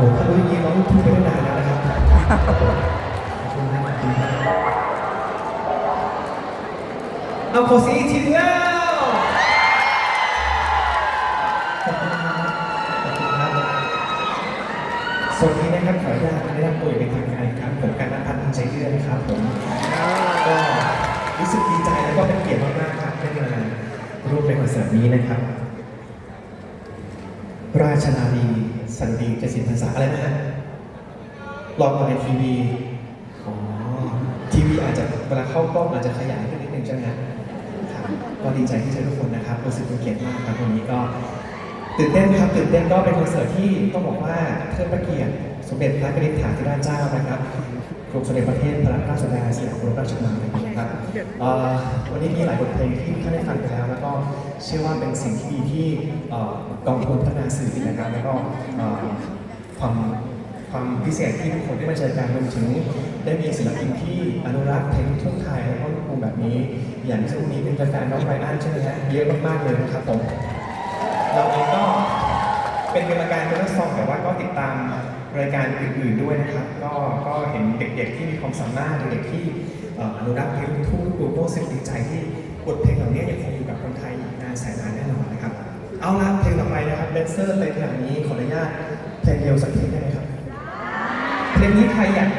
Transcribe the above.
อ้โหเมื่อกี้น้องพูดไปตั้งนานแล้วนะครับเอาโคซีทีแล้วสวัสดีนะครับขออนุญาตได้รับป่วยเป็นทางการครับผมการนัพัฒน์ใจเรื่อนะครับผมก็รู้สึกดีใจแล้วก็เป็นเกียรติมากๆครับได้มาร่วมในคอนเสิร์ตนี้นะครับ ราชนาวี สันดีเจสินพรรษาอะไรนะฮะลองมาในทีวีอ๋อทีวีอาจจะเวลาเข้ากล้องอาจจะขยายขึ้นนิดนึงใช่ไหมครับก็ดีใจที่เจอทุกคนนะครับรู้สึกเป็นเกียรติมากครับวันนี้ก็ตื่นเต้นครับตื่นเต้นก็เป็นคอนเสิร์ตที่ต้องบอกว่าเทิดพระเกียรติสมเด็จพระกนิธิถาธิราชเจ้านะครับกรมสมเด็จพระเทพพระราชสุดาสยามบรมราชกุมารนะครับวันนี้มีหลายบทเพลงที่ท่านได้ฟังไปแล้ว แล้วก็เชื่อว่าเป็นสิ่งที่ดีที่กองทุนพัฒนาสื่อนะครับแล้วก็ ความความพิเศษที่ทุกคนได้มาเจอกันรวมถึงได้มีศิลปินที่อนุรักษ์เพลงทุ่งไทยแล้วก็ลูกกรุงแบบนี้ อย่างที่ช่วงนี้เป็นแฟนๆน้องไรอันใช่ไหมฮะเยอะมากๆเลยนะครับผมเราเองก็เป็นกรรมการเรื่อซองแต่ว่าก็ติดตามรายการอื่นๆด้วยนะครับ ก็ก็เห็นเด็กๆที่มีความสามารถเด็กๆที่อนุรักษ์เพลงทุ่งลูกกรุงก็รู้สึกดีใจที่บทเพลงเหล่านี้ยังคงอยู่กับคนไทยนานแสนนานแน่นอนนะครับ เอาละเพลงต่อไปนะครับเดนเซอร์เต็มขนาดนี้ขออนุญาต เพลงเดียวสักเพลงได้ไหมครับเพลงนี้ใครอยากเต้น